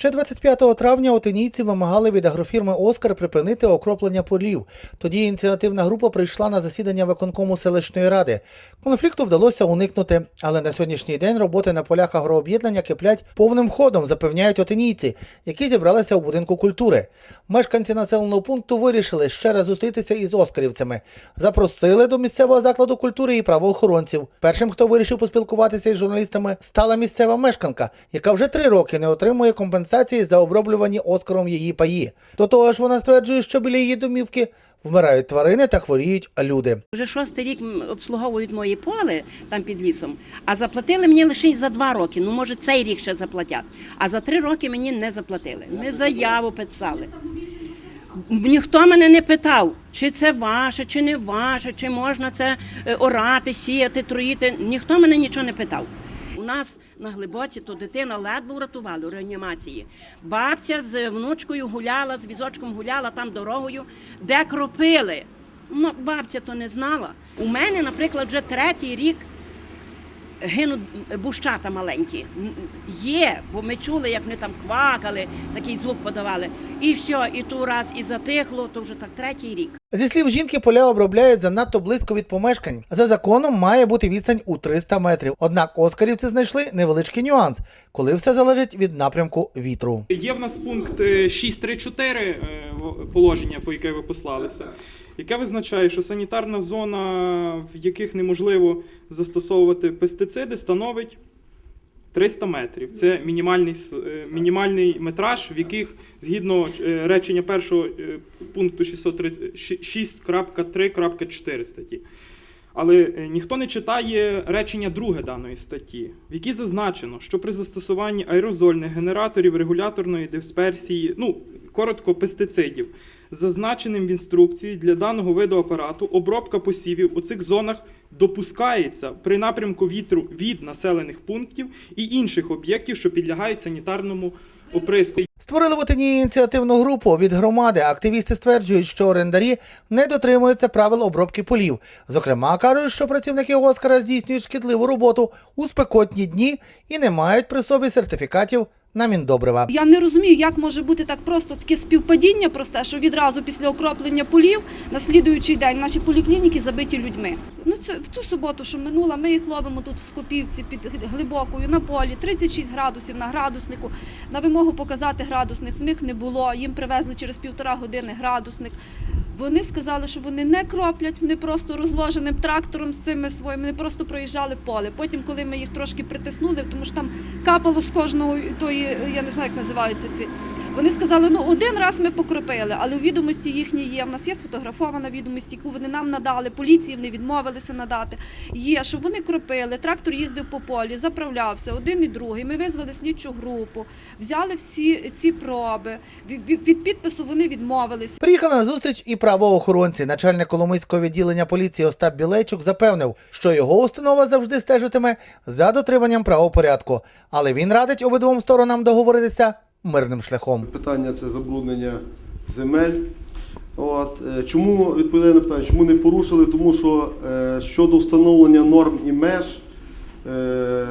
Ще 25 травня отинійці вимагали від агрофірми Оскар припинити окроплення полів. Тоді ініціативна група прийшла на засідання виконкому селищної ради. Конфлікту вдалося уникнути, але на сьогоднішній день роботи на полях агрооб'єднання киплять повним ходом, запевняють отинійці, які зібралися у будинку культури. Мешканці населеного пункту вирішили ще раз зустрітися із оскарівцями. Запросили до місцевого закладу культури і правоохоронців. Першим, хто вирішив поспілкуватися із журналістами, стала місцева мешканка, яка вже три роки не отримує компенсації за оброблювані Оскаром її паї. До того ж, вона стверджує, що біля її домівки вмирають тварини та хворіють люди. Вже шостий рік обслуговують моє поле там під лісом, а заплатили мені лише за два роки. Ну, може, цей рік ще заплатять. А за три роки мені не заплатили. Ми заяву писали. Ніхто мене не питав, чи це ваше, чи не ваше, чи можна це е, орати, сіяти, троїти. Ніхто мене нічого не питав. У нас на глибоці то дитина ледве врятували у реанімації. Бабця з внучкою гуляла, з візочком гуляла там дорогою, де кропили. Ну, бабця то не знала. У мене, наприклад, вже третій рік гинуть бущата маленькі. Є, бо ми чули, як вони там квакали, такий звук подавали. І все, і ту раз і затихло, то вже так третій рік. Зі слів жінки, поля обробляють занадто близько від помешкань. За законом має бути відстань у 300 метрів. Однак оскарівці знайшли невеличкий нюанс, коли все залежить від напрямку вітру. Є в нас пункт е, 6.3.4 е, положення, по яке ви послалися, яке визначає, що санітарна зона, в яких неможливо застосовувати пестициди, становить 300 метрів. Це мінімальний, е, мінімальний метраж, в яких згідно е, речення першого е, пункту 630 6.3.4 статті. Але ніхто не читає речення друге даної статті, в якій зазначено, що при застосуванні аерозольних генераторів регуляторної дисперсії, ну коротко, пестицидів, зазначеним в інструкції для даного виду апарату, обробка посівів у цих зонах допускається при напрямку вітру від населених пунктів і інших об'єктів, що підлягають санітарному оприску. Створили в Отині ініціативну групу від громади. Активісти стверджують, що орендарі не дотримуються правил обробки полів. Зокрема, кажуть, що працівники Оскара здійснюють шкідливу роботу у спекотні дні і не мають при собі сертифікатів на міндобрива. Я не розумію, як може бути так просто таке співпадіння просте, що відразу після окроплення полів на слідуючий день наші поліклініки забиті людьми. Ну це в цю суботу, що минула, ми їх ловимо тут в Скопівці під глибокою на полі, 36 градусів на градуснику. На вимогу показати градусник в них не було. Їм привезли через півтора години градусник. Вони сказали, що вони не кроплять, вони просто розложеним трактором з цими своїми, вони просто проїжджали поле. Потім, коли ми їх трошки притиснули, тому що там капало з кожного тої, я не знаю, як називаються ці. Вони сказали, ну один раз ми покропили, але у відомості їхні є. У нас є сфотографована відомість, яку вони нам надали. Поліції вони відмовилися надати. Є, що вони кропили. Трактор їздив по полі, заправлявся один і другий. Ми визвали слідчу групу, взяли всі ці проби. Від, підпису вони відмовилися. Приїхали на зустріч і правоохоронці. Начальник Коломийського відділення поліції Остап Білейчук запевнив, що його установа завжди стежитиме за дотриманням правопорядку, але він радить обидвом сторонам договоритися мирним шляхом. Питання це забруднення земель. От, е, чому відповідаю на питання, чому не порушили? Тому що е, щодо встановлення норм і меж, е, е,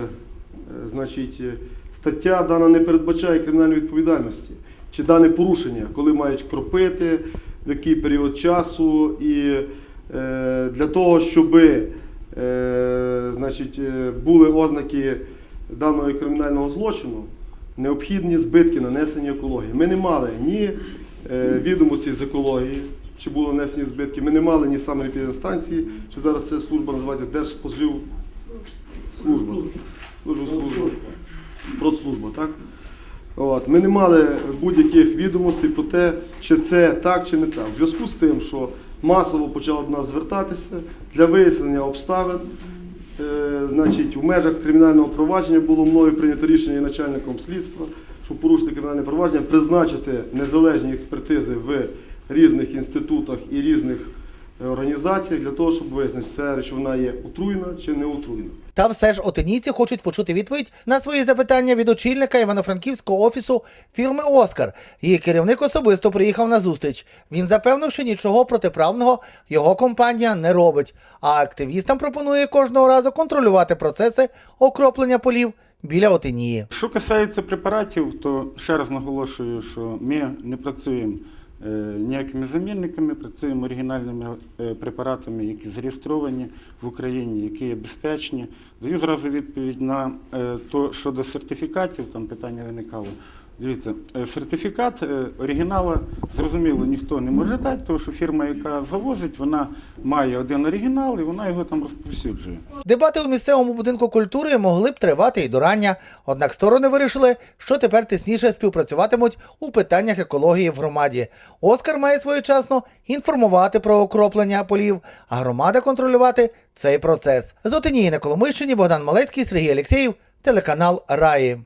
значить, е, стаття дана не передбачає кримінальної відповідальності. Чи дане порушення, коли мають кропити, в який період часу, і е, для того, щоб е, значить, були ознаки даного кримінального злочину, необхідні збитки нанесені екології. Ми не мали ні е, відомості з екології, чи були нанесені збитки, ми не мали ні саме станції, що зараз ця служба називається Держспожив служба. Служба, служба. Продслужба, так? От. Ми не мали будь-яких відомостей про те, чи це так, чи не так. В зв'язку з тим, що масово почали до нас звертатися для вияснення обставин, значить, у межах кримінального провадження було мною прийнято рішення начальником слідства, щоб порушити кримінальне провадження, призначити незалежні експертизи в різних інститутах і різних організаціях для того, щоб вияснити, ця речовина є отруєна чи не отруєна. Та все ж отинійці хочуть почути відповідь на свої запитання від очільника Івано-Франківського офісу фірми Оскар. Її керівник особисто приїхав на зустріч. Він запевнив, що нічого протиправного його компанія не робить. А активістам пропонує кожного разу контролювати процеси окроплення полів біля Отинії. Що касається препаратів, то ще раз наголошую, що ми не працюємо ніякими замінниками, працюємо оригінальними е, препаратами, які зареєстровані в Україні, які є безпечні. Даю зразу відповідь на те, щодо сертифікатів, там питання виникало. Дивіться, е, сертифікат е, оригінала, зрозуміло, ніхто не може дати, тому що фірма, яка завозить, вона має один оригінал і вона його там розповсюджує. Дебати у місцевому будинку культури могли б тривати і до рання. Однак сторони вирішили, що тепер тисніше співпрацюватимуть у питаннях екології в громаді. Оскар має своєчасно інформувати про окроплення полів, а громада контролювати цей процес. З на Коломийщині Богдан Малецький, Сергій Алєксєєв, телеканал Раї.